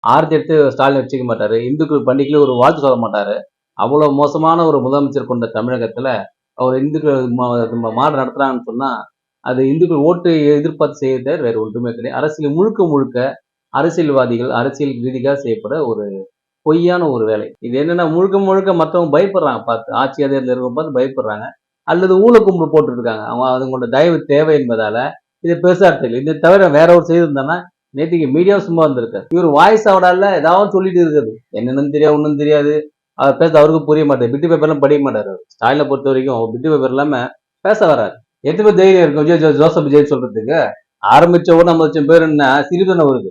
ஆர்த்தி எடுத்து ஸ்டாலின் வச்சுக்க மாட்டாரு. இந்துக்கள் பண்டிகையில் ஒரு வாழ்த்து சொல்ல மாட்டாரு. அவ்வளோ மோசமான ஒரு முதலமைச்சர் கொண்ட தமிழகத்தில் அவர் இந்துக்கள் மா- மாடு நடத்துறாங்கன்னு சொன்னால் அது இந்துக்கள் ஓட்டு எதிர்பார்த்து செய்யறத வேறு ஒன்றுமே கிடையாது. அரசியல் முழுக்க முழுக்க அரசியல்வாதிகள் அரசியல் ரீதியாக செய்யப்பட ஒரு பொய்யான ஒரு வேலை. இது என்னன்னா முழுக்க முழுக்க மற்றவங்க பயப்படுறாங்க. பார்த்து ஆட்சி அதிகாரத்தில் இருக்க பார்த்து பயப்படுறாங்க. அல்லது ஊழக்கும்பு போட்டுட்டு போட்டுருக்காங்க அவங்க அதுங்களோட தயவு தேவை என்பதால இது பெருசாக தெரியல இதை தவிர வேற ஒரு செய்திருந்தானா நேற்றுக்கு மீடியா சும்மா வந்திருக்கார். இவர் வாய்ஸ் அவடால ஏதாவது சொல்லிட்டு இருக்குது என்னென்னு தெரியாது ஒன்றும் தெரியாது. அவர் பேச அவருக்கு புரிய மாட்டார் பிட்டு பேப்பர்லாம் படிக்க மாட்டார் ஸ்டாலினை பொறுத்த வரைக்கும் பிட்டு பேப்பர் இல்லாமல் பேச வராரு. எத்தனை பேர் தைரியம் இருக்கும்? ஜோ- ஜோசப் ஜெயின் சொல்றதுக்கு? ஆரம்பிச்ச உடனே ஐம்பது லட்சம் பேர் என்ன சிறிதன வருது.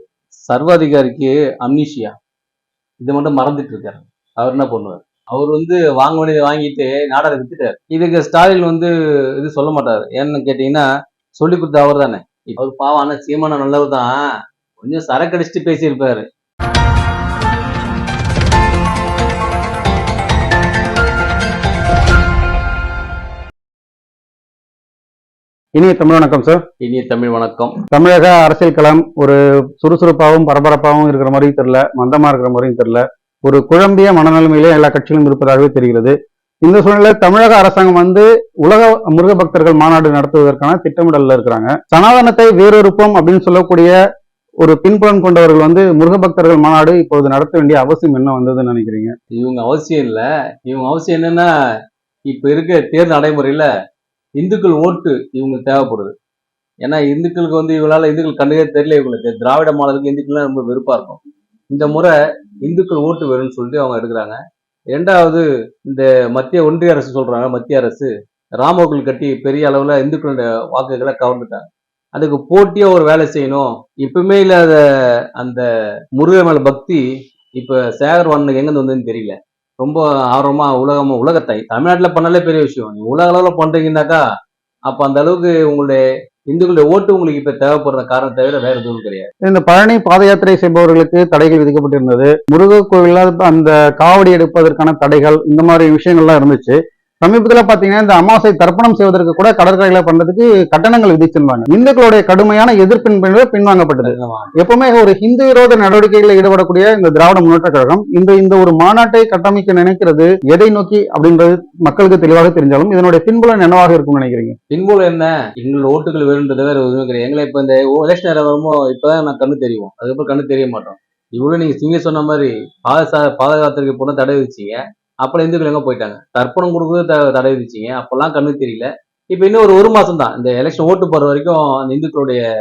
சர்வாதிகாரிக்கு அம்னிஷியா இதை மட்டும் மறந்துட்டு இருக்காரு. அவர் என்ன பண்ணுவார்? அவர் வந்து வாங்க வேண்டியதை வாங்கிட்டு நாடாரை வித்துட்டார். இதுக்கு ஸ்டாலின் வந்து இது சொல்ல மாட்டார். ஏன்னு கேட்டீங்கன்னா சொல்லி கொடுத்த அவர் தானே அவர் பாவம் ஆனா சீமான நல்லவர் தான் கொஞ்சம் சரக்கடிச்சிட்டு பேசியிருப்பாரு. இனிய தமிழ் வணக்கம் சார் இனிய தமிழ் வணக்கம். தமிழக அரசியல் களம் ஒரு சுறுசுறுப்பாகவும் பரபரப்பாகவும் இருக்கிற மாதிரியும் தெரியல மந்தமா இருக்கிற மாதிரியும் தெரியல. ஒரு குழம்பிய மனநிலைமையிலே எல்லா கட்சிகளும் இருப்பதாகவே தெரிகிறது. இந்த சூழ்நிலையில் தமிழக அரசாங்கம் வந்து உலக முருக பக்தர்கள் மாநாடு நடத்துவதற்கான திட்டமிடல்ல இருக்கிறாங்க. சனாதனத்தை வேறொருப்போம் அப்படின்னு சொல்லக்கூடிய ஒரு பின்புலம் கொண்டவர்கள் வந்து முருக பக்தர்கள் மாநாடு இப்போது நடத்த வேண்டிய அவசியம் என்ன வந்ததுன்னு நினைக்கிறீங்க? இவங்க அவசியம் இல்ல. இவங்க அவசியம் என்னன்னா இப்ப இருக்க தேர்தல் நடைமுறையில இந்துக்கள் ஓட்டு இவங்களுக்கு தேவைப்படுது. ஏன்னா இந்துக்களுக்கு வந்து இவங்களால இந்துக்கள் கண்டுக்கே தெரியல இவங்களுக்கு திராவிட மாடலுக்கு இந்துக்கள்லாம் ரொம்ப வெறுப்பா இருக்கும். இந்த முறை இந்துக்கள் ஓட்டு வேணும்னு சொல்லிட்டு அவங்க எடுக்கிறாங்க. ரெண்டாவது இந்த மத்திய ஒன்றிய அரசு சொல்றாங்க மத்திய அரசு ராமோகுல் கட்டி பெரிய அளவில் இந்துக்களுடைய வாக்குகளை கவர்ந்துட்டாங்க. அதுக்கு போட்டியாக ஒரு வேலை செய்யணும். இப்பவுமே இல்லாத அந்த முருகன் மேல பக்தி இப்போ சேகர் வண்ணனுக்கு எங்கேருந்து வந்ததுன்னு தெரியல. ரொம்ப ஆர்வமாக உலகமா உலகத்தை தமிழ்நாட்டில் பண்ணாலே பெரிய விஷயம். நீங்க உலக அளவில் பண்றீங்கன்னாக்கா அப்போ அந்த அளவுக்கு உங்களுடைய இந்துக்களுடைய ஓட்டு உங்களுக்கு இப்ப தேவைப்படுற காரணம் தவிர வேற எதுவும் கிடையாது. இந்த பழனி பாத யாத்திரை செய்பவர்களுக்கு தடைகள் விதிக்கப்பட்டிருந்தது. முருக கோவிலில் அந்த காவடி எடுப்பதற்கான தடைகள் இந்த மாதிரி விஷயங்கள்லாம் இருந்துச்சு. சமீபத்துல பாத்தீங்கன்னா இந்த அமாவாசை தர்ப்பணம் செய்வதற்கு கூட கடற்கரையில பண்றதுக்கு கட்டணங்கள் விதிச்சிருந்தாங்க. இந்துக்களுடைய கடுமையான எதிர்ப்பின் பின்வாங்கப்பட்டது. எப்பவுமே ஒரு ஹிந்து விரோத நடவடிக்கைகளில் ஈடுபடக்கூடிய இந்த திராவிட முன்னேற்ற கழகம் இந்த இந்த ஒரு மாநாட்டை கட்டமைக்க நினைக்கிறது எதை நோக்கி அப்படின்றது மக்களுக்கு தெளிவாக தெரிஞ்சாலும் இதனுடைய பின்புலம் என்னவாக இருக்கும்னு நினைக்கிறீங்க? பின்புலம் என்ன? எங்களோட ஓட்டுகள் வேணுன்றது வேற எதுவுமே கிடையாது. எங்களை இப்ப இந்த எலெக்ஷன் வரும்போது இப்பதான் நான் கண்ணு தெரியும். அதுக்கப்புறம் கண்ணு தெரிய மாட்டோம். இவ்வளவு நீங்க சிங்க சொன்ன மாதிரி பாத பாதுகாத்திற்கு போன தடை விதிச்சீங்க. அப்புறம் இந்துக்கள் எங்கே போயிட்டாங்க? தர்ப்பணம் கொடுக்குறது த- தடை விதிச்சிங்க. அப்போல்லாம் கண்ணு தெரியல. இப்போ இன்னும் ஒரு ஒரு மாதம் தான் இந்த எலெக்ஷன் ஓட்டு போற வரைக்கும் அந்த இந்துக்களுடைய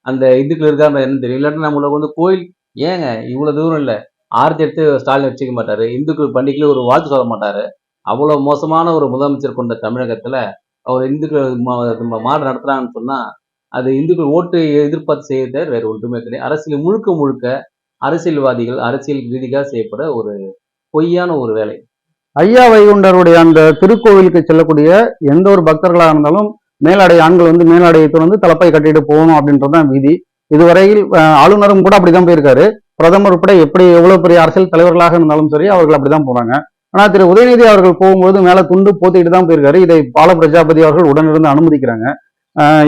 அந்த இந்துக்கள் இருக்காங்க என்ன தெரியும். இல்லாட்டி நம்மளுக்கு வந்து கோயில். ஏங்க இவ்வளோ தூரம் இல்லை. ஆர்த்தி எடுத்து ஸ்டாலின் வச்சுக்க மாட்டாரு. இந்துக்கள் பண்டிகையில ஒரு வாழ்த்து சொல்ல மாட்டாரு. அவ்வளோ மோசமான ஒரு முதலமைச்சர் கொண்ட தமிழகத்தில் அவர் இந்துக்கள் மா- மாடு நடத்துறாங்கன்னு சொன்னால் அது இந்துக்கள் ஓட்டு எதிர்பார்த்து செய்யறத வேற ஒன்றுமே கிடையாது. அரசியல் முழுக்க முழுக்க அரசியல்வாதிகள் அரசியல் ரீதியாக செய்யப்பட ஒரு பொய்யான ஒரு வேலை. ஐயா வைகுண்டருடைய அந்த திருக்கோவிலுக்கு செல்லக்கூடிய எந்த ஒரு பக்தர்களாக இருந்தாலும் மேலாடை ஆண்கள் வந்து மேலாடையை திறந்து தலப்பை கட்டிட்டு போகணும் அப்படின்றது தான் விதி. இதுவரையில் ஆளுநரும் கூட அப்படிதான் போயிருக்காரு. பிரதமர் உட்பட எப்படி எவ்வளவு பெரிய அரசியல் தலைவர்களாக இருந்தாலும் சரி அவர்கள் அப்படிதான் போறாங்க ஆனா திரு உதயநிதி அவர்கள் போகும்போது மேல துண்டு போத்திட்டு தான் போயிருக்காரு. இதை பால பிரஜாபதி அவர்கள் உடனிருந்து அனுமதிக்கிறாங்க.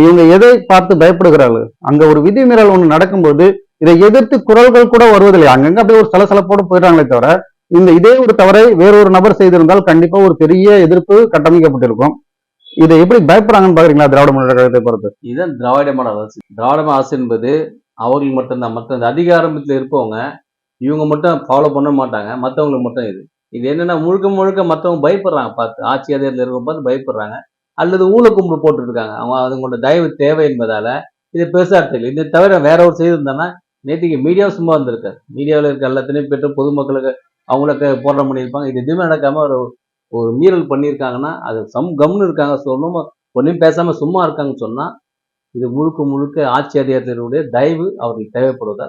இவங்க எதை பார்த்து பயப்படுகிறார்கள்? அங்க ஒரு விதிமீறல் ஒன்று நடக்கும்போது இதை எதிர்த்து குரல்கள் கூட வருவதில்லை. அங்கங்க அப்படியே ஒரு சலசலப்போடு போயிடுறாங்களே தவிர இந்த இதே ஒரு தவறை வேறொரு நபர் செய்திருந்தால் கண்டிப்பா ஒரு பெரிய எதிர்ப்பு கட்டமைக்கப்பட்டிருக்கும். இதை எப்படி பயப்படுறாங்கன்னு பாக்குறீங்களா திராவிட முன்னேற்ற கழகத்தை பொறுத்து? இதுதான் திராவிடமான ஆசை அரசு. திராவிட அரசு என்பது அவர்கள் மட்டும்தான். மற்ற அந்த அதிகாரத்தில் இருப்பவங்க இவங்க மட்டும் ஃபாலோ பண்ண மாட்டாங்க. மற்றவங்களுக்கு மட்டும் இது. இது என்னன்னா முழுக்க முழுக்க மற்றவங்க பயப்படுறாங்க. பார்த்து ஆட்சி அதிகாரத்தில் இருக்கும் பார்த்து பயப்படுறாங்க. அல்லது ஊழக்கும்பு போட்டுட்டு இருக்காங்க அவங்க அதுங்களோட தயவு தேவை என்பதால இது பெருசாக தெரியல இதை தவிர வேற ஒரு செய்திருந்தானா நேற்றுக்கு மீடியாவும் சும்மா வந்திருக்காரு. மீடியாவில் இருக்க எல்லாத்தையும் பெற்று பொதுமக்களுக்கு அவங்களுக்கு போராட்டம் பண்ணியிருப்பாங்க. இது எதுவுமே நடக்காம ஒரு ஒரு மீறல் பண்ணியிருக்காங்கன்னா அது சம் கம்னு இருக்காங்க. சொல்லணும் ஒன்றும் பேசாம சும்மா இருக்காங்கன்னு சொன்னா இது முழுக்க முழுக்க ஆட்சி அதிகாரத்தினுடைய தயவு அவர்களுக்கு தேவைப்படுவதா?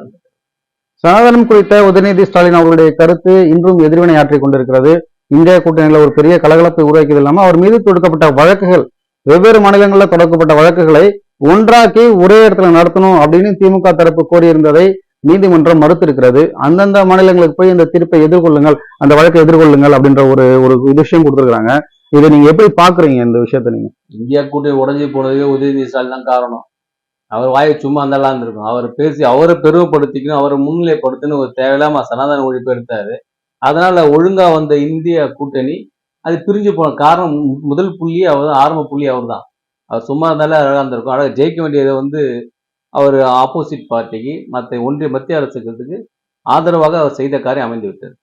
சனாதனம் குறித்த உதயநிதி ஸ்டாலின் அவர்களுடைய கருத்து இன்றும் எதிர்வினை ஆற்றிக் கொண்டிருக்கிறது. இந்திய கூட்டணியில ஒரு பெரிய கலகலப்பை உருவாக்கியது இல்லாமல் அவர் மீது தொடுக்கப்பட்ட வழக்குகள் வெவ்வேறு மாநிலங்களில் தொடக்கப்பட்ட வழக்குகளை ஒன்றாக்கி ஒரே இடத்துல நடத்தணும் அப்படின்னு திமுக தரப்பு கோரியிருந்ததை நீதிமன்றம் மறுத்திருக்கிறது. அந்தந்த மாநிலங்களுக்கு போய் இந்த தீர்ப்பை எதிர்கொள்ளுங்கள் அந்த வழக்கை எதிர்கொள்ளுங்கள் அப்படின்ற ஒரு ஒரு விஷயம் கொடுத்துருக்காங்க இதை நீங்க எப்படி பாக்குறீங்க இந்த விஷயத்த நீங்க? இந்தியா கூட்டணி உடஞ்சி போனதுக்கு உதயநிதி ஸ்டாலின் தான் காரணம். அவர் வாயை சும்மா அந்தலாம் இருக்கும் அவர் பேசி அவரை பெருமைப்படுத்திக்கணும் அவரை முன்னிலைப்படுத்தணும் ஒரு தேவையில்லாம சனாதன ஒழிப்பு எடுத்தாரு. அதனால ஒழுங்கா வந்த இந்திய கூட்டணி அது பிரிஞ்சு போன காரணம் முதல் புள்ளி அவர் ஆரம்ப புள்ளி அவர் தான். அவர் சும்மா இருந்தாலே அழகா இருந்திருக்கும். அழகாக ஜெயிக்க வேண்டியதை வந்து அவர் ஆப்போசிட் பார்ட்டிக்கு மற்ற ஒன்றிய மத்திய அரசுக்கு ஆதரவாக அவர் செய்த காரியம் அமைந்து விட்டது.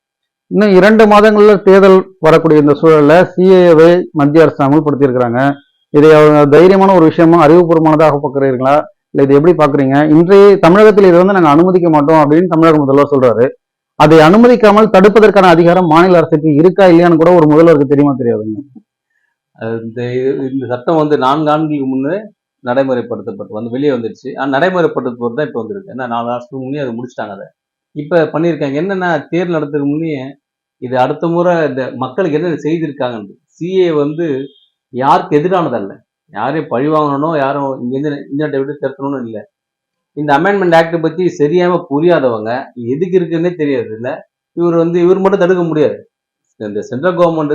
இன்னும் இரண்டு மாதங்கள்ல தேர்தல் வரக்கூடிய இந்த சூழல்ல சிஏவை மத்திய அரசு அமல்படுத்தியிருக்கிறாங்க. இதை அவங்க தைரியமான ஒரு விஷயமா அறிவுபூர்வமானதாக பார்க்குறீங்களா இல்ல இது எப்படி பாக்குறீங்க இன்றைய தமிழகத்தில் இதை வந்து நாங்க அனுமதிக்க மாட்டோம் அப்படின்னு தமிழக முதல்வர் சொல்றாரு. அதை அனுமதிக்காமல் தடுப்பதற்கான அதிகாரம் மாநில அரசுக்கு இருக்கா இல்லையான்னு கூட ஒரு முதல்வருக்கு தெரியுமா தெரியாதுங்க. இந்த இந்த சட்டம் வந்து நான்கு ஆண்டுகளுக்கு முன்னே நடைமுறைப்படுத்தப்பட்டு வந்து வெளியே வந்துடுச்சு ஆனால் நடைமுறைப்படுத்த தான் இப்போ வந்திருக்கு. ஏன்னா நாலு வருஷத்துக்கு முன்னே அதை முடிச்சிட்டாங்க அதை. இப்போ பண்ணியிருக்காங்க. என்னென்னா தேர்தல் நடத்துறதுக்கு முன்னே இது அடுத்த முறை இந்த மக்களுக்கு என்ன செய்திருக்காங்கன்னு. சிஏ வந்து யாருக்கு எதிரானதல்ல யாரையும் பழி வாங்கணும் யாரும் இங்கேருந்து இந்தியாட்டை விட்டு திருத்தணும்னு இல்லை. இந்த அமெண்ட்மெண்ட் ஆக்டை பற்றி சரியாமல் புரியாதவங்க எதுக்கு இருக்குன்னே தெரியாது. இல்லை இவர் வந்து இவர் மட்டும் தடுக்க முடியாது. இந்த சென்ட்ரல் கவர்மெண்ட்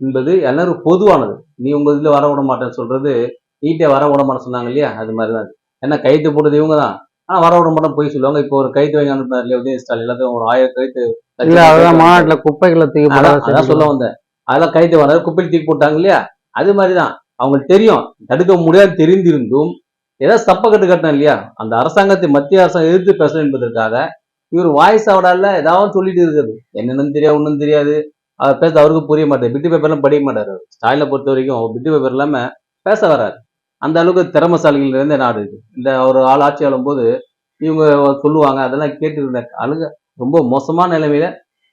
என்பது எல்லாரும் பொதுவானது. நீ உங்கள் இதில் வர விட மாட்டேன்னு சொல்கிறது நீட்டே வர விட மாட்டேன்னு சொன்னாங்க இல்லையா? அது மாதிரி தான் ஏன்னா கைத்து போட்டது இவங்க தான் ஆனா வர விட மாட்டேன் போய் சொல்லுவாங்க. இப்போ ஒரு கைத்து வாங்கி அனுப்பினார் இல்லையா உதய ஸ்டாலின்? எல்லாத்தையும் ஒரு ஆயிரம் கைத்து மாநாட்டுல குப்பைகளை தூக்கி சொல்ல வந்தேன். அதெல்லாம் கைத்து வர குப்பையில் தூக்கி போட்டாங்க இல்லையா? அது மாதிரி தான் அவங்களுக்கு தெரியும். தடுக்க முடியாது தெரிந்திருந்தும். ஏதாவது சப்ப கட்டு கட்டணும் இல்லையா? அந்த அரசாங்கத்தை மத்திய அரசாங்கம் எதிர்த்து பேசணும் என்பதற்காக இவர் வாய்ஸ் அவடால ஏதாவது சொல்லிட்டு இருக்குது என்னன்னு தெரியாது ஒன்றும் தெரியாது. அவர் பேச அவருக்கு புரிய மாட்டாரு பிட்டு பேப்பர்லாம் படிக்க மாட்டாரு. ஸ்டாலினை பொறுத்த வரைக்கும் அவர் பிட்டு பேப்பர் இல்லாம பேச வராரு. அந்த அளவுக்கு திறமசாலிகள் இருந்த நாடு இது. இந்த ஒரு ஆள் ஆட்சி ஆளும் போது இவங்க சொல்லுவாங்க அதெல்லாம் கேட்டு இருந்த அழுக ரொம்ப மோசமான நிலைமையில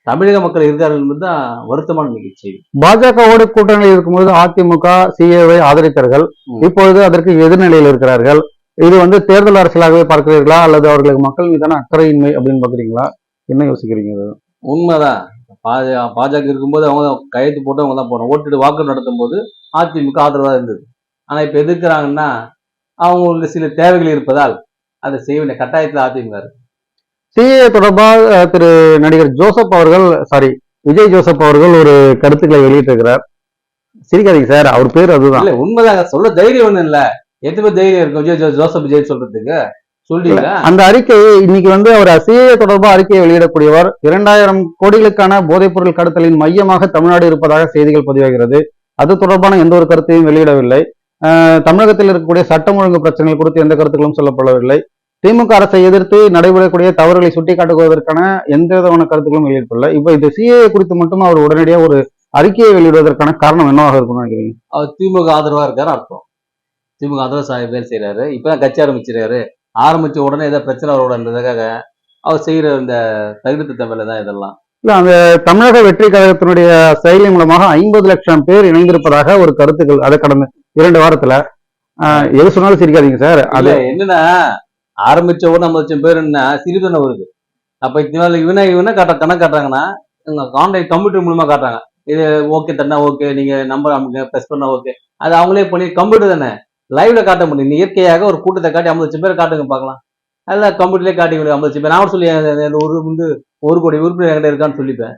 தமிழக மக்கள் இருக்கார்கள் என்பது தான் வருத்தமான நிகழ்ச்சி. பாஜகவோடு கூட்டணியில் இருக்கும்போது அதிமுக சிஏவை ஆதரித்தார்கள். இப்பொழுது அதற்கு எதிர்நிலையில் இருக்கிறார்கள். இது வந்து தேர்தல் அரசியலாகவே பார்க்கிறீர்களா? அல்லது அவர்களுக்கு மக்கள் மீதான அக்கறையின்மை அப்படின்னு பாக்குறீங்களா என்ன யோசிக்கிறீங்க? உண்மைதான். பாஜக பாஜக இருக்கும்போது அவங்க கையெழுத்து போட்டு அவங்க தான் போறோம். ஓட்டுட்டு வாக்கு நடத்தும் போது அதிமுக ஆதரவாக இருந்தது. ஆனா இப்ப எதிர்க்கிறாங்கன்னா அவங்களுக்கு சில தேவைகள் இருப்பதால் அதை செய்ய வேண்டிய கட்டாயத்தில் அதிமுக சிஏ தொடர்பாக திரு நடிகர் ஜோசப் அவர்கள் சாரி விஜய் ஜோசப் அவர்கள் ஒரு கருத்துக்களை வெளியிட்டிருக்கிறார். சிரிக்காதீங்க சார் அவர் பேர் அதுதான். இல்ல உண்மைதான் சொல்ல தைரியம் ஒண்ணும் இல்ல. எத்தனை தைரியம் இருக்கும் விஜய் ஜோசப் விஜய் சொல்றதுக்கு? சொல்றீங்களா? அந்த அறிக்கை இன்னைக்கு வந்து அவர் சிஏ தொடர்பாக அறிக்கையை வெளியிடக்கூடியவர். இரண்டாயிரம் கோடிகளுக்கான போதைப்பொருள் கடத்தலின் மையமாக தமிழ்நாடு இருப்பதாக செய்திகள் பதிவாகிறது. அது தொடர்பான எந்த ஒரு கருத்தையும் வெளியிடவில்லை. தமிழகத்தில் இருக்கக்கூடிய சட்டம் ஒழுங்கு பிரச்சனைகள் குறித்து எந்த கருத்துக்களும் சொல்லப்படவில்லை. திமுக அரசை எதிர்த்து நடைபெறக்கூடிய தவறுகளை சுட்டிக்காட்டுவதற்கான எந்த விதமான கருத்துக்களும் வெளியிட்டுள்ள இப்ப இது சிஏ குறித்து மட்டும் அவர் உடனடியாக ஒரு அறிக்கையை வெளியிடுவதற்கான காரணம் என்னவாக இருக்கும்னு நினைக்கிறீங்க? அவர் திமுக ஆதரவா இருக்காரு அர்த்தம். திமுக ஆதரவு வேலை செய்யறாரு இப்பதான் கட்சி ஆரம்பிச்சிருக்காரு. ஆரம்பிச்ச உடனே ஏதோ பிரச்சனை வரக்கூடாதுன்றதுக்காக அவர் செய்யற இந்த தகுதித்த வேலை தான் இதெல்லாம். இல்ல அந்த தமிழக வெற்றி கழகத்தினுடைய செயலி மூலமாக ஐம்பது லட்சம் பேர் இணைந்திருப்பதாக ஒரு கருத்துக்கள் அதை கடந்த இரண்டு வாரத்துல. எது சொன்னாலும் சிரிக்காதீங்க சார். அது என்னன்னா ஆரம்பிச்ச உடனே ஐம்பது லட்சம் பேருன்னா சிறுதனை வருது. அப்ப இத்தனை இவனை இவனை காட்ட கணக்கு காட்டுறாங்கன்னா ஆன்லைன் கம்ப்யூட்டர் மூலமா காட்டுறாங்க. இது ஓகே தண்ணா ஓகே நீங்க நம்பர் அமுங்க ப்ரெஸ் பண்ணா ஓகே அது அவங்களே பண்ணி கம்ப்யூட்டர் தானே. லைவ்ல காட்ட முடியும். இயற்கையாக ஒரு கூட்டத்தை காட்டி ஐம்பது லட்சம் பேர் காட்டுங்க பார்க்கலாம். அதெல்லாம் கம்ப்யூட்டர்லேயே காட்டி விடுங்க ஐம்பது லட்சம் பேர். நான் சொல்லி ஒரு வந்து ஒரு கோடி உறுப்பினர் என்கிட்ட இருக்கான்னு சொல்லிப்பேன்.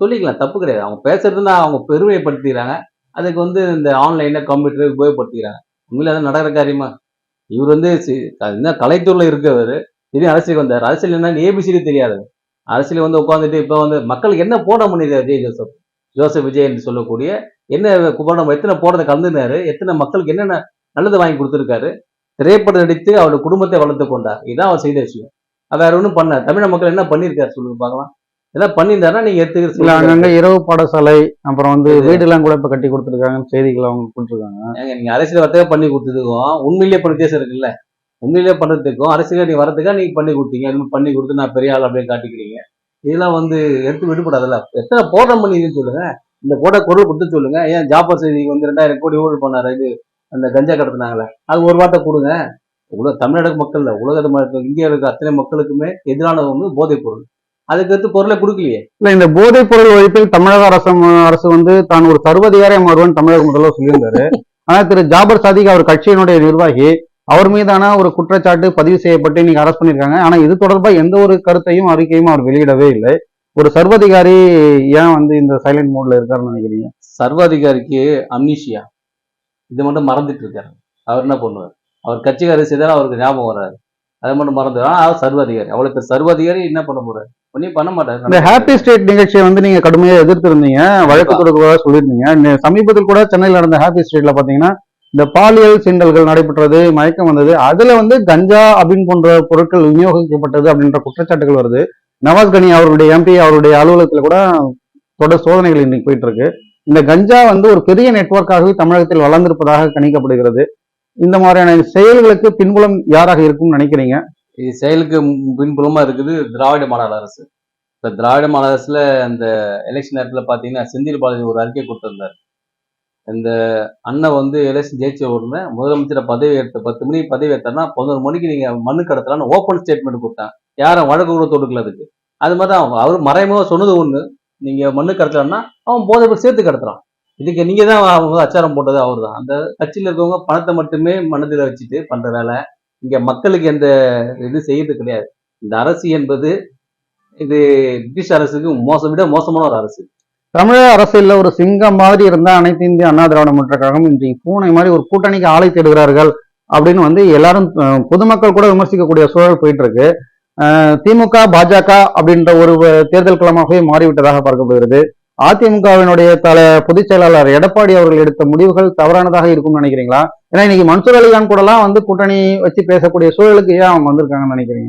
சொல்லிக்கலாம் தப்பு கிடையாது. அவங்க பேசுறதுன்னா அவங்க பெருமைப்படுத்திக்கிறாங்க. அதுக்கு வந்து இந்த ஆன்லைனில் கம்ப்யூட்டர் உபயோகப்படுத்திக்கிறாங்க. உண்மையில் அது நடக்கிற காரியமா? இவர் வந்து சி- என்ன கலைத்தூரில் இருக்கிறவர். திடீர்னு அரசியல் வந்தார். அரசியல் என்ன ஏபிசிடி தெரியாது. அரசியல் வந்து உட்காந்துட்டு இப்போ வந்து மக்களுக்கு என்ன போட முடியுது? விஜய் ஜோசப் ஜோசப் விஜய் என்று சொல்லக்கூடிய என்ன குபடம் எத்தனை போடத்தை கலந்துனாரு? எத்தனை மக்களுக்கு என்னென்ன நல்லது வாங்கி கொடுத்துருக்காரு? திரைப்படம் நடித்து அவருடைய குடும்பத்தை வளர்த்து கொண்டார். இதான் அவர் செய்த விஷயம். வேற ஒன்றும் பண்ண தமிழக மக்கள் என்ன பண்ணியிருக்காரு? சொல்லுங்க பார்க்கலாம். ஏதாவது பண்ணியிருந்தாருன்னா நீங்க இல்ல எடுத்துக்கிற அங்கங்க இரவு பாடசாலை அப்புறம் வந்து இது- வீடு எல்லாம் கூட இப்ப கட்டி கொடுத்துருக்காங்கன்னு செய்திகள் அவங்க கொடுத்துருக்காங்க. ஏங்க நீங்க அரசியல் வரத்துக்காக பண்ணி கொடுத்ததுக்கும் உண்மையிலேயே பண்ண வித்தியாசம் இருக்குல்ல. உண்மையிலேயே பண்றதுக்கும் அரசியல நீ வரதுக்காக நீங்க பண்ணி கொடுத்தீங்க மாதிரி பண்ணி கொடுத்து நான் பெரிய ஆள் அப்படின்னு காட்டிக்கிறீங்க. இதெல்லாம் வந்து எடுத்து விடுபடாதுல்ல. எத்தனை போராட்டம் பண்ணிதுன்னு சொல்லுங்க. இந்த போட குரல் கொடுத்து சொல்லுங்க. ஏன் ஜாப்பர் செய்திக்கு வந்து ரெண்டாயிரம் கோடி ஊழல் பண்ணாரு இது? அந்த கஞ்சா கடத்தினாங்களே. அது ஒரு வார்த்தை கொடுங்க. உலக தமிழ்நாடு மக்கள் உலக மக்கள் இந்தியா இருக்க அத்தனை மக்களுக்குமே எதிரானது வந்து போதைப் பொருள். அதுக்கு அடுத்து பொருளை கொடுக்கலையே. இல்ல இந்த போதைப் பொருள் ஒழிப்பில் தமிழக அரசு அரசு வந்து தான் ஒரு சர்வதிகாரம் வருவன் தமிழக முதல்வர் சொல்லியிருந்தாரு. ஆனா திரு ஜாபர் சாதிக் அவர் கட்சியினுடைய நிர்வாகி அவர் மீதான ஒரு குற்றச்சாட்டு பதிவு செய்யப்பட்டு நீங்க அரெஸ்ட் பண்ணிருக்காங்க ஆனா இது தொடர்பா எந்த ஒரு கருத்தையும் அறிக்கையும் அவர் வெளியிடவே இல்லை. ஒரு சர்வதிகாரி ஏன் வந்து இந்த சைலண்ட் மோட்ல இருக்காருன்னு நினைக்கிறீங்க? சர்வாதிகாரிக்கு அம்னீஷியா இதை மட்டும் மறந்துட்டு இருக்காரு. அவர் என்ன பண்ணுவார்? அவர் கட்சிக்காரர் செய்தாலும் அவருக்கு ஞாபகம் வராது. அதை மட்டும் மறந்து ஆனா அவர் சர்வாதிகாரி. அவ்வளவு பேர் சர்வாதிகாரி என்ன பண்ண போறாரு? ஒன்றும் பண்ண இந்த மாட்டாரு ஹாப்பி ஸ்டேட் நிகழ்ச்சியை வந்து நீங்க கடுமையா எதிர்த்திருந்தீங்க. வழக்கு தொடுக்கிறதா சொல்லியிருந்தீங்க. சமீபத்தில் கூட சென்னையில் நடந்த ஹாப்பி ஸ்ட்ரீட்ல பாத்தீங்கன்னா இந்த பாலியல் சீண்டல்கள் நடைபெற்றது மயக்கம் வந்தது அதுல வந்து கஞ்சா அப்படின்னு போன்ற பொருட்கள் விநியோகிக்கப்பட்டது அப்படின்ற குற்றச்சாட்டுகள் வருது. நவாஸ் கனி அவருடைய எம்பி அவருடைய அலுவலகத்துல கூட தொடர் சோதனைகள் இன்னைக்கு போயிட்டு இருக்கு இந்த கஞ்சா வந்து ஒரு பெரிய நெட்வொர்க்காகவே தமிழகத்தில் வளர்ந்திருப்பதாக கணிக்கப்படுகிறது. இந்த மாதிரியான செயல்களுக்கு பின்புலம் யாராக இருக்கும்னு நினைக்கிறீங்க? இது செயலுக்கு பின்புலமாக இருக்குது திராவிட மாடல் அரசு. இப்போ திராவிட மாடல் அரசில் அந்த எலெக்ஷன் நேரத்தில் பார்த்தீங்கன்னா செந்தில் பாலாஜி ஒரு அறிக்கை கொடுத்துருந்தார். இந்த அண்ணன் வந்து எலெக்ஷன் ஜெயிச்ச உடனே முதலமைச்சரை பதவி ஏற்ற பத்து மணிக்கு பதவி ஏற்றாருன்னா பதினோரு மணிக்கு நீங்கள் மண்ணு கடத்தலான்னு ஓப்பன் ஸ்டேட்மெண்ட் கொடுத்தாங்க யாரும் வழக்கு கூட தொடுக்கல அதுக்கு. அது மாதிரி தான் அவர் மறைமுக சொன்னது ஒன்று நீங்கள் மண்ணு கடத்தலான்னா அவன் போதை சேர்த்து கடத்துறான். இதுக்கு நீங்கள் தான் அவங்க அச்சாரம் போட்டது அவர் தான் அந்த கட்சியில் இருக்கவங்க பணத்தை மட்டுமே மனதில் வச்சுட்டு பண்ணுற வேலை. இங்க மக்களுக்கு எந்த இது செய்யறது கிடையாது. இந்த அரசு என்பது இது பிரிட்டிஷ் அரசுக்கு மோசம் விட மோசமான ஒரு அரசு. தமிழக அரசியல்ல ஒரு சிங்கம் மாதிரி இருந்தா அனைத்து இந்திய அண்ணா திராவிட முன்னேற்ற கழகம் இன்றைக்கு பூனை மாதிரி ஒரு கூட்டணிக்கு ஆலை தேடுகிறார்கள் அப்படின்னு வந்து எல்லாரும் பொதுமக்கள் கூட விமர்சிக்கக்கூடிய சூழல் போயிட்டு இருக்கு திமுக பாஜக அப்படின்ற ஒரு தேர்தல் களமாகவே மாறிவிட்டதாக பார்க்கப்படுகிறது. அதிமுகவினுடைய தல பொதுச் செயலாளர் எடப்பாடி அவர்கள் எடுத்த முடிவுகள் தவறானதாக இருக்கும்னு நினைக்கிறீங்களா? ஏன்னா இன்னைக்கு மன்சூர் அலிகான் கூடலாம் வந்து கூட்டணி வச்சு பேசக்கூடிய சூழலுக்கு ஏன் அவங்க வந்திருக்காங்கன்னு நினைக்கிறீங்க?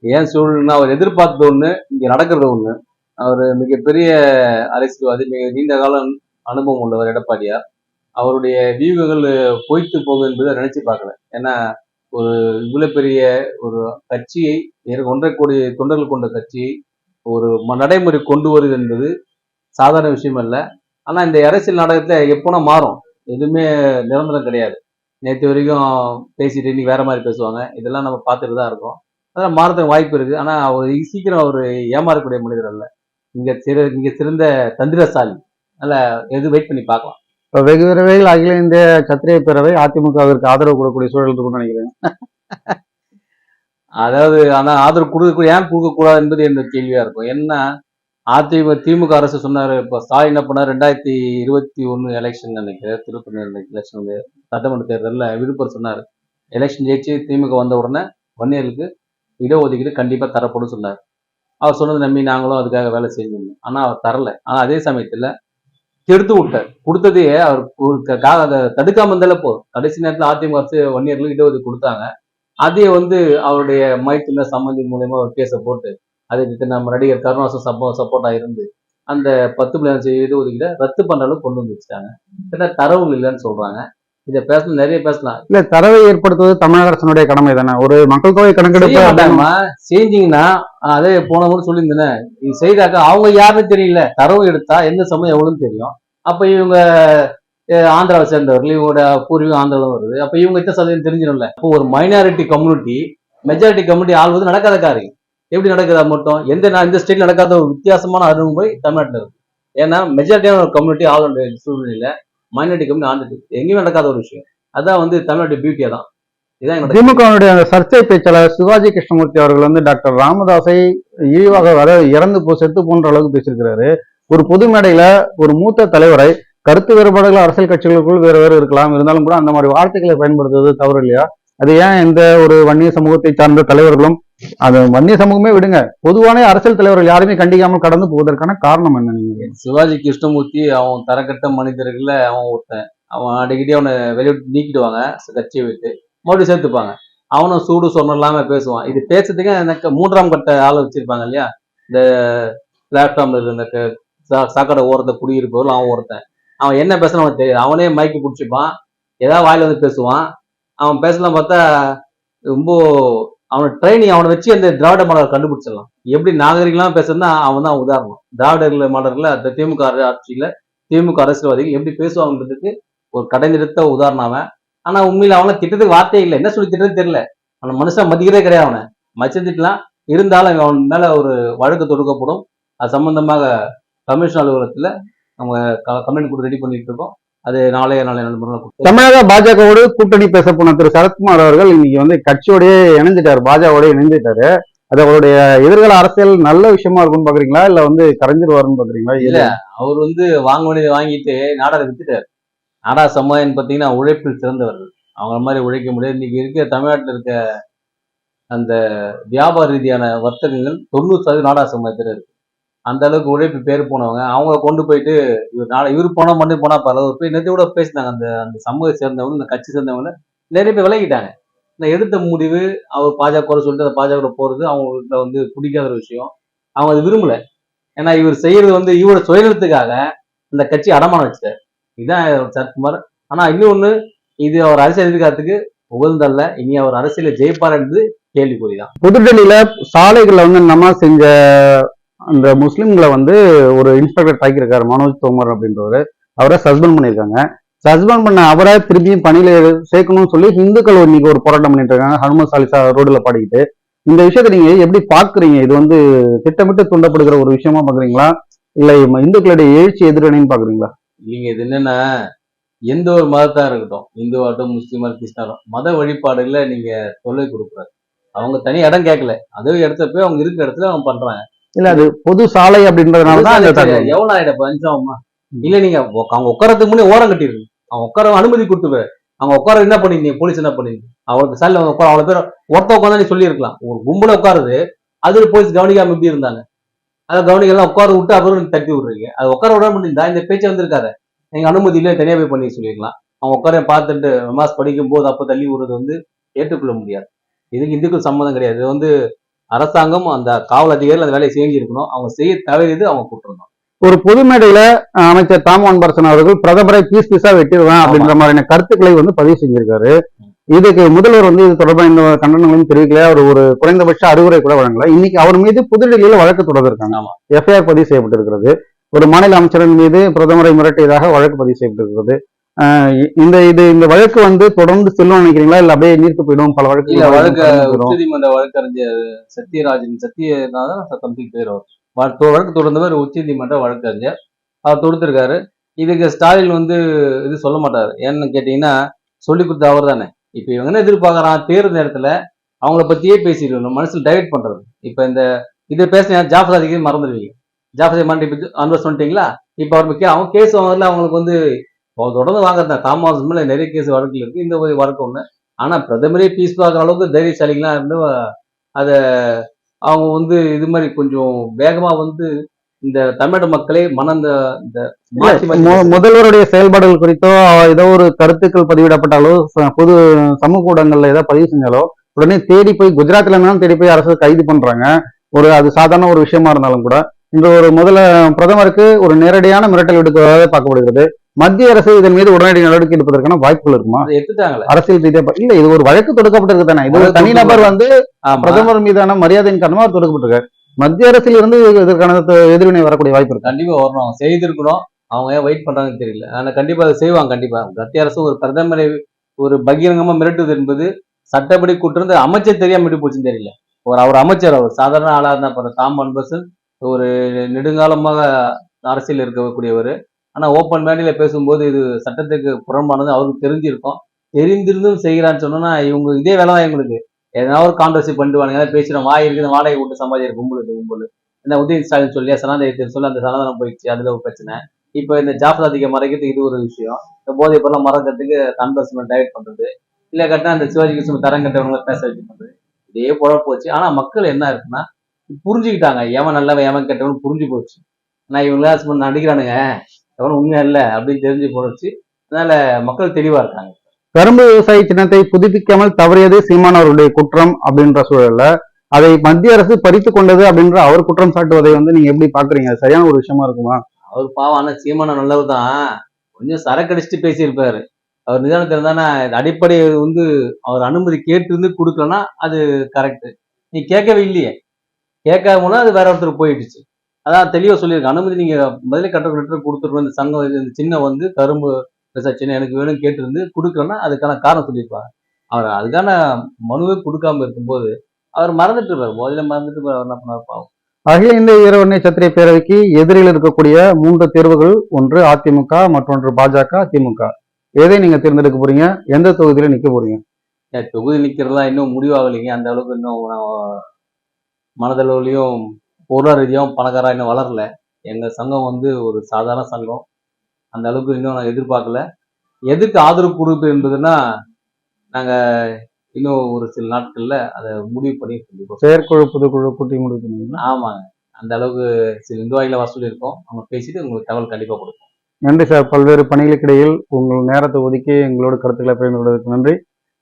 ஏன் சூழல்னா அவர் எதிர்பார்த்தது ஒண்ணு இங்க நடக்கிறது ஒண்ணு. அவர் மிகப்பெரிய அரசியல்வாதி மிக நீண்ட காலம் அனுபவம் உள்ளவர் எடப்பாடியார். அவருடைய வியூகங்கள் பொய்த்து போகும் என்பதை நினைச்சு பார்க்கல ஏன்னா ஒரு இவ்வளவு பெரிய ஒரு கட்சியை ஏற- ஒன்றரை கோடி தொண்டர்கள் கொண்ட கட்சியை ஒரு நடைமுறை கொண்டு வருது என்பது சாதாரண விஷயம் அல்ல ஆனா இந்த அரசியல் நாடகத்துல எப்போனா மாறும். எதுவுமே நிரந்தரம் கிடையாது. நேற்று வரைக்கும் பேசிட்டு இன்னைக்கு வேற மாதிரி பேசுவாங்க. இதெல்லாம் நம்ம பார்த்துட்டு தான் இருக்கோம். அதெல்லாம் மாறதுக்கு வாய்ப்பு இருக்கு. ஆனா அவர் சீக்கிரம் அவர் ஏமாறக்கூடிய மனிதர் அல்ல. இங்க சிற இங்க சிறந்த தந்திரசாலி. அதனால எது வெயிட் பண்ணி பார்க்கலாம். இப்ப வெகு விரைவில் அகில இந்திய சத்திரிய பேரவை அதிமுகவிற்கு ஆதரவு கொடுக்கக்கூடிய சூழல் இருக்கும்னு நினைக்கிறேன். அதாவது ஆனா ஆதரவு கொடுக்க ஏன் கொடுக்க கூடாது என்பது என்ற கேள்வியா இருக்கும். என்ன அதிமுக திமுக அரசு சொன்னார் இப்போ ஸ்டாலின் என்ன பண்ணார் ரெண்டாயிரத்தி இருபத்தி ஒன்று எலெக்ஷன் நினைக்கிறேன் திருப்பதி எலெக்ஷன் வந்து சட்டமன்ற தேர்தலில் விழுப்புரம் சொன்னார். எலெக்ஷன் ஜெயிச்சு திமுக வந்த உடனே வன்னியர்களுக்கு இடஒதுக்கீடு கண்டிப்பாக தரப்படும் சொன்னார். அவர் சொன்னது நம்பி நாங்களும் அதுக்காக வேலை செஞ்சிருந்தோம் ஆனால் அவர் தரல. ஆனால் அதே சமயத்தில் கெடுத்து விட்டார். கொடுத்ததே அவர் அதை தடுக்காம இருந்தாலே போதும். கடைசி நேரத்தில் அதிமுக அரசு வன்னியர்களுக்கு இடஒதுக்கீடு கொடுத்தாங்க. அதையே வந்து அவருடைய மைத்துல சம்மந்தி மூலயமா ஒரு கேஸை போட்டு அதுக்கு நம்ம நடிகர் கருணாசம் சப்போ சப்போர்ட்டா இருந்து அந்த பத்து பிள்ளைங்க இடஒதுக்கீட ரத்து அளவுக்கு கொண்டு வந்து வச்சுட்டாங்க கிட்ட தரவுகள் இல்லைன்னு சொல்றாங்க. இதை பேசணும் நிறைய பேசலாம். இல்ல தரவை ஏற்படுத்துவது தமிழக அரசனுடைய கடமை தானே? ஒரு மக்கள் தொகை கணக்கெடுப்பு செஞ்சீங்கன்னா அதே போன முறை சொல்லியிருந்தேனே இது செய்தாக்க அவங்க யாருன்னு தெரியல. தரவு எடுத்தா எந்த சமயம் எவ்வளவுன்னு தெரியும். அப்ப இவங்க ஆந்திராவை சேர்ந்தவர்கள் இவங்களோட பூர்வீகம் ஆந்திராவில் வருது. அப்ப இவங்க எத்தனை சதவீதம் தெரிஞ்சிடும்ல. இப்போ ஒரு மைனாரிட்டி கம்யூனிட்டி மெஜாரிட்டி கம்யூனிட்டி ஆள்வது நடக்காத காரியம். எப்படி நடக்குதா மட்டும்? எந்த நான் இந்த ஸ்டேட்ல நடக்காத ஒரு வித்தியாசமான அணுகுமுறை தமிழ்நாட்டில் இருக்கு. ஏன்னா மெஜாரிட்டியான ஒரு கம்யூனிட்டி ஆள் சூழ்நிலையில மைனாரிட்டி கம்யூனிட்டி ஆண்டுட்டு எங்கேயுமே நடக்காத ஒரு விஷயம். அதான் வந்து தமிழ்நாட்டு பியூட்டியா தான் இதான் திமுகவினுடைய அந்த சர்ச்சை பேச்சாளர் சிவாஜி கிருஷ்ணமூர்த்தி அவர்கள் வந்து டாக்டர் ராமதாஸை இழிவாக வர இறந்து போ செத்து போன்ற அளவுக்கு பேசியிருக்கிறாரு. ஒரு பொது மேடையில ஒரு மூத்த தலைவரை கருத்து வேறுபாடுகள் அரசியல் கட்சிகளுக்குள் வேறு வேறு இருக்கலாம். இருந்தாலும் கூட அந்த மாதிரி வார்த்தைகளை பயன்படுத்துவது தவறு இல்லையா? அது ஏன் எந்த ஒரு வன்னிய சமூகத்தை சார்ந்த தலைவர்களும் அது வன்னிய சமூகமே விடுங்க. பொதுவான அரசியல் தலைவர்கள் யாருமே கண்டிக்காமல் கடந்து போவதற்கான காரணம் என்ன நீங்க சிவாஜி கிருஷ்ணமூர்த்தி அவன் தரக்கட்ட மனிதர்கள அவன் ஒருத்தன். அவன் அடிக்கடி அவனை வெளியே நீக்கிடுவாங்க கட்சியை விட்டு. மறுபடியும் சேர்த்துப்பாங்க. அவனும் சூடு சொன்ன இல்லாம பேசுவான். இது பேசுறதுக்கு எனக்கு மூன்றாம் கட்ட ஆள் வச்சிருப்பாங்க இல்லையா? இந்த பிளாட்ஃபார்ம்ல இருந்த சா- சாக்கடை ஓரத்தை குடியிருப்பவர்கள் அவன் ஒருத்தன். அவன் என்ன பேசுறான் அவன் தெரியாது. அவனே மைக்கு பிடிச்சிப்பான். ஏதாவது வாயில வந்து பேசுவான். அவன் பேசலாம் பார்த்தா ரொம்ப அவனை ட்ரைனிங் அவனை வச்சு அந்த திராவிட மாடலை கண்டுபிடிச்சிடலாம். எப்படி நாகரிகம்லாம் பேசுறதுன்னா அவன் தான் உதாரணம். திராவிடர்கள் மாடல்ல அந்த திமுக ஆட்சியில திமுக அரசியல்வாதிகள் எப்படி பேசுவாங்கன்றதுக்கு ஒரு கடைநிறுத்த உதாரணம் அவன். ஆனா உண்மையில அவன திட்டத்துக்கு வார்த்தையே இல்லை. என்ன சொல்லி திட்டது தெரியல. அவன மனுஷன் மதிக்கிறதே கிடையாது அவனை. மச்சம் திட்டலாம் இருந்தாலும் அவன் மேல ஒரு வழக்கு தொடுக்கப்படும். அது சம்பந்தமாக கமிஷன் அலுவலகத்துல நம்ம கம்ப்ளைண்ட் கொடுத்து ரெடி பண்ணிட்டு இருக்கோம். அது நாளைய நாளை நண்பர்கள் தமிழக பாஜகவோடு கூட்டணி பேச போன திரு சரத்குமார் அவர்கள் இன்னைக்கு வந்து கட்சியோடய இணைஞ்சிட்டாரு பாஜகவோட இணைஞ்சிட்டாரு. அது அவருடைய எதிர்கால அரசியல் நல்ல விஷயமா இருக்கும்னு பாக்குறீங்களா? இல்ல வந்து கரைஞ்சிருவாருன்னு பாக்குறீங்களா? இல்ல அவர் வந்து வாங்க வேண்டியதை வாங்கிட்டு நாடாரை வித்துட்டார். நாடா சமுதாயம் பார்த்தீங்கன்னா உழைப்பில் சிறந்தவர்கள். அவங்கள மாதிரி உழைக்க முடியாது. இன்னைக்கு இருக்க தமிழ்நாட்டில் இருக்க அந்த வியாபார ரீதியான வர்த்தகங்கள் தொண்ணூறு சதவீதம் நாடா சமயத்தில் இருக்கு. அந்த அளவுக்கு உழைப்பு பேர் போனவங்க அவங்கள கொண்டு போயிட்டு இவர் நாளை இவர் போனால் மட்டும் போனால் பரவாயில்ல. போய் நேற்று கூட பேசினாங்க அந்த அந்த சமூகத்தை சேர்ந்தவங்க இந்த கட்சி சேர்ந்தவங்க நிறைய பேர் விலகிட்டாங்க. நான் எடுத்த முடிவு அவர் பாஜக குறை சொல்லிட்டு அந்த பாஜக போகிறது அவங்களுக்கு வந்து பிடிக்காத ஒரு விஷயம். அவங்க அது விரும்பலை. ஏன்னா இவர் செய்யறது வந்து இவரோட சுயநலத்துக்காக இந்த கட்சி அடமானம் வச்சார் இதுதான் சரத்குமார். ஆனால் இன்னொன்று இது அவர் அரசியல் எதிர்காலத்துக்கு உகந்தல்ல இனி அவர் அரசியல ஜெயிப்பார் என்பது கேள்விக்குறிதான். புதுடெல்லியில சாலைகள்ல வந்து நம்ம செஞ்ச அந்த முஸ்லீம்களை வந்து ஒரு இன்ஸ்பெக்டர் தாக்கியிருக்காரு மனோஜ் தோமர் அப்படின்றவர். அவரை சஸ்பெண்ட் பண்ணியிருக்காங்க. சஸ்பெண்ட் பண்ண அவரை திருப்பியும் பணியில சேர்க்கணும்னு சொல்லி ஹிந்துக்கள் இன்னைக்கு ஒரு போராட்டம் பண்ணிட்டு இருக்காங்க ஹனுமன் சாலிசா ரோடில் பாடிக்கிட்டு. இந்த விஷயத்தை நீங்க எப்படி பாக்குறீங்க இது வந்து திட்டமிட்டு தூண்டப்படுகிற ஒரு விஷயமா பாக்குறீங்களா இல்ல இந்துக்களுடைய எழுச்சி எதிரணின்னு பாக்குறீங்களா இல்லைங்க இது என்னன்னா எந்த ஒரு மதத்தா இருக்கட்டும் இந்துவாட்டும் முஸ்லீமா கிறிஸ்டாலும் மத வழிபாடுல நீங்க தொல்லை கொடுக்குறாரு அவங்க தனி இடம் கேட்கல. அதே இடத்துல போய் அவங்க இருக்கிற இடத்துல அவங்க பண்றாங்க. இல்ல அது பொது சாலை அப்படின்றதுனாலதான். எவ்வளவு ஆயிடும் பஞ்சாபமா இல்ல நீங்க அவங்க உட்காரத்துக்கு முன்னே ஓரம் கட்டிருக்கு அவங்க உட்கார அனுமதி கொடுத்துரு. அவங்க உட்கார என்ன பண்ணிருந்தீங்க போலீஸ் என்ன பண்ணிருந்தீங்க அவங்களுக்கு சாலையில உட்கார அவ்வளவு பேர் ஒருத்த உட்காந்து நீ சொல்லியிருக்கலாம். ஒரு கும்பல உட்காருது அதுல போலீஸ் கவனிக்காம எப்படி இருந்தாங்க. அதை கவனிக்கலாம் உட்கார விட்டு அப்புறம் தட்டி விடுறீங்க. அது உட்கார விட முடியுதா இந்த பேச்சு வந்திருக்காரு நீங்க அனுமதி இல்லை தனியா போய் பண்ணி சொல்லிருக்கலாம் அவங்க உட்கார பார்த்துட்டு நமாஸ் படிக்கும் போது அப்ப தள்ளி விடுறது வந்து ஏற்றுக்கொள்ள முடியாது. இதுக்கு இதுக்கும் சம்மந்தம் கிடையாது. இது வந்து அரசாங்கம் அந்த காவல் அதிகாரிகள் அந்த வேலையை செஞ்சிருக்கணும் அவங்க செய்ய தவறியது அவங்க தான் ஒரு பொது மேடையில அமைச்சர் தாம் அன்பரசன் அவர்கள் பிரதமரை பீஸ் பீஸா வெட்டிடுவேன் அப்படின்ற மாதிரியான கருத்துக்களை வந்து பதிவு செஞ்சிருக்காரு. இதுக்கு முதல்வர் வந்து இது தொடர்பாக இந்த கண்டனங்களும் தெரிவிக்கல. அவர் ஒரு குறைந்தபட்ச அறிவுரை கூட வழங்கல. இன்னைக்கு அவர் மீது புதுடெல்லியில வழக்கு தொடர்ந்திருக்காங்க. எஃப்ஐஆர் பதிவு செய்யப்பட்டிருக்கிறது. ஒரு மாநில அமைச்சரின் மீது பிரதமரை மிரட்டியதாக வழக்கு பதிவு செய்யப்பட்டிருக்கிறது. இந்த இது இந்த வழக்கு வந்து தொடர்ந்து செல்லும் நினைக்கிறீங்களா? இல்ல அப்படியே நீர்த்து போயிடும் பல வழக்கு இல்ல வழக்கு உச்சநீதிமன்ற வழக்கறிஞர் சத்யராஜன் சத்யநாதன் வ- தொ- வழக்கு தொடர்ந்தவர் உச்சநீதிமன்ற வழக்கறிஞர். அவர் தொடுத்திருக்காரு. இதுக்கு ஸ்டாலின் வந்து இது சொல்ல மாட்டாரு. ஏன்னு கேட்டீங்கன்னா சொல்லி கொடுத்த அவர் தானே. இப்ப இவங்க என்ன எதிர்பார்க்கறான்? தேர்தல் நேரத்துல அவங்கள பத்தியே பேசிடணும் மனசுல டைவர்ட் பண்றது. இப்ப இந்த இதை பேசினா ஜாஃபர் அதிகம் மறந்துடுவீங்க. ஜாஃபர் மாண்டி பத்தி அன்பர் சொல்லிட்டீங்களா? இப்ப அவர் அவங்க கேஸ் வாங்கல அவங்களுக்கு வந்து தொடர்ந்து வாங்குறதா காமராஜ் மேல நிறைய கேஸ் வழக்குல இருக்கு. இந்த ஒரு வழக்கு ஒண்ணு. ஆனா பிரதமரே பீஸ் பார்க்குற அளவுக்கு தைரியசாலிகளாம் இருந்து அத அவங்க வந்து இது மாதிரி கொஞ்சம் வேகமா வந்து இந்த தமிழக மக்களே மனம் இந்த முதல்வருடைய செயல்பாடுகள் குறித்தோ ஏதோ ஒரு கருத்துக்கள் பதிவிடப்பட்டாலோ பொது சமூக ஊடகங்கள்ல ஏதோ பதிவு செஞ்சாலோ உடனே தேடி போய் குஜராத்ல இருந்தாலும் தேடி போய் அரசு கைது பண்றாங்க. ஒரு அது சாதாரண ஒரு விஷயமா இருந்தாலும் கூட இந்த ஒரு முதல்ல பிரதமருக்கு ஒரு நேரடியான மிரட்டல் விடுக்கிறதாக பார்க்கப்படுகிறது. மத்திய அரசு இதன் மீது உடனடி நடவடிக்கை எடுப்பதற்கான வாய்ப்புகள் இருக்குமா? அரசியல் ரீதியா இல்ல இது ஒரு வழக்கு தொடுக்கப்பட்டிருக்கு தானே. இது ஒரு தனிநபர் வந்து பிரதமர் மீதான மரியாதையின் காரணமா அவர் தொடுக்கப்பட்டிருக்காரு. மத்திய அரசில் இருந்து இதற்கான எதிர்வினை வரக்கூடிய வாய்ப்பு இருக்கு. கண்டிப்பா வரணும். செய்திருக்கணும். அவங்க ஏன் வெயிட் பண்றாங்கன்னு தெரியல. ஆனா கண்டிப்பா அதை செய்வாங்க கண்டிப்பா. மத்திய அரசு ஒரு பிரதமரை ஒரு பகிரங்கமா மிரட்டுவது என்பது சட்டப்படி கூட்டிருந்து அமைச்சர் தெரியாம மிட்டு போச்சுன்னு தெரியல. ஒரு அவர் அமைச்சர் அவர் சாதாரண ஆளா இருந்தா போற தாம் அன்பசன் ஒரு நெடுங்காலமாக அரசியல் இருக்கக்கூடியவர். ஆனால் ஓப்பன் மேடையில் பேசும்போது இது சட்டத்துக்கு புறம்பானது அவருக்கு தெரிஞ்சிருக்கும். தெரிந்திருந்தும் செய்கிறான்னு சொன்னோன்னா இவங்க இதே வேலை தான் இவங்களுக்கு எதனா ஒரு கான்ட்ரவர்சி பண்ணிடுவாங்க ஏதாவது பேசுகிறோம் வாய் இருக்குது வாடகை விட்டு சம்பாதிக்கிற கும்பல் கும்பல். இந்த உதயநிதி ஸ்டாலின் சொல்லி சனாதனத்தை சொல்லி அந்த சனாதனம் போயிடுச்சு. அதில் ஒரு பிரச்சனை. இப்போ இந்த ஜாஃபர் அதிகம் மறைக்கிறதுக்கு இது ஒரு விஷயம். இந்த போதை பொருளாக மறக்கிறதுக்கு தன்பஸ்மெண்ட் டைவர்ட் பண்ணுறது இல்லை கட்டினா அந்த சிவாஜி கிருஷ்ணன் தரம் கட்டவங்களை பேச வைக்க பண்ணுறது இதே போல போச்சு. ஆனால் மக்கள் என்ன இருக்குன்னா புரிஞ்சுக்கிட்டாங்க. எவன் நல்லவன் எவன் கெட்டவன் புரிஞ்சு போச்சு. நான் இவங்களா சும்மா நடிக்கிறானுங்க. எவனும் உண்மை இல்லை அப்படின்னு தெரிஞ்சு போச்சு அதனால மக்கள் தெளிவா இருக்காங்க. கரும்பு விவசாய சின்னத்தை புதுப்பிக்காமல் தவறியது சீமான் அவருடைய குற்றம் அப்படின்ற சூழல்ல அதை மத்திய அரசு பறித்து கொண்டது அப்படின்ற அவர் குற்றம் சாட்டுவதை வந்து நீங்க எப்படி பாக்குறீங்க சரியான ஒரு விஷயமா இருக்குமா? அவர் பாவம் ஆனா சீமான நல்லவர் தான். கொஞ்சம் சரக்கடிச்சிட்டு பேசியிருப்பாரு. அவர் நிதானத்தில் இருந்தானா அடிப்படை வந்து அவர் அனுமதி கேட்டு இருந்து கொடுக்கலன்னா அது கரெக்ட் நீ கேட்கவே இல்லையே. கேட்காம அது வேற ஒருத்தர் போயிடுச்சு. அதான் தெளிவா சொல்லியிருக்கேன். அனுமதி நீங்க முதல்ல கட்ட லெட்டர் கொடுத்துருவோம் இந்த சங்கம் இந்த சின்ன வந்து கரும்பு சின்ன எனக்கு வேணும் கேட்டிருந்து கொடுக்கலன்னா அதுக்கான காரணம் சொல்லியிருப்பாங்க. அவர் அதுக்கான மனுவை கொடுக்காம இருக்கும்போது அவர் மறந்துட்டு இருப்பார். முதல்ல மறந்துட்டு அவர் என்ன பண்ணார் பாவம். அகில இந்திய வீரவண்ணை சத்திரிய பேரவைக்கு எதிரில் இருக்கக்கூடிய மூன்று தேர்வுகள் ஒன்று அதிமுக மற்றொன்று பாஜக திமுக. எதை நீங்க தேர்ந்தெடுக்க போறீங்க? எந்த தொகுதியில நிக்க போறீங்க? தொகுதி நிக்கிறதுலாம் இன்னும் முடிவாகலைங்க அந்த அளவுக்கு இன்னும் மனதளவுலையும் பொருளாதார ரீதியாகவும் பணக்காரா இன்னும் வளரல. எங்க சங்கம் வந்து ஒரு சாதாரண சங்கம். அந்த அளவுக்கு இன்னும் நான் எதிர்பார்க்கல. எதுக்கு ஆதரவு கொடுப்பு என்பதுன்னா நாங்க இன்னும் ஒரு சில நாட்கள்ல அதை முடிவு பண்ணி சொல்லிடுவோம் செயற்குழு பொதுக்குழு கூட்டி முடிவு பண்ணுவீங்களா ஆமாங்க. அந்த அளவுக்கு சில நிர்வாகிகளை வர சொல்லியிருக்கோம். அவங்க பேசிட்டு உங்களுக்கு தகவல் கண்டிப்பா கொடுப்போம். நன்றி சார். பல்வேறு பணிகளுக்கிடையில் உங்கள் நேரத்தை ஒதுக்கி எங்களோட கருத்துக்களை பகிர்ந்து கொண்டதற்கு நன்றி.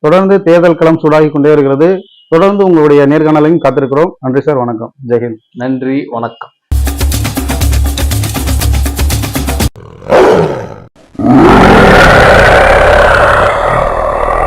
தொடர்ந்து தேர்தல் களம் சூடாகி கொண்டே இருக்கிறது தொடர்ந்து உங்களுடைய நேர்காணலையும் காத்திருக்கிறோம். நன்றி சார் வணக்கம். ஜெயஹிந்த். நன்றி வணக்கம்.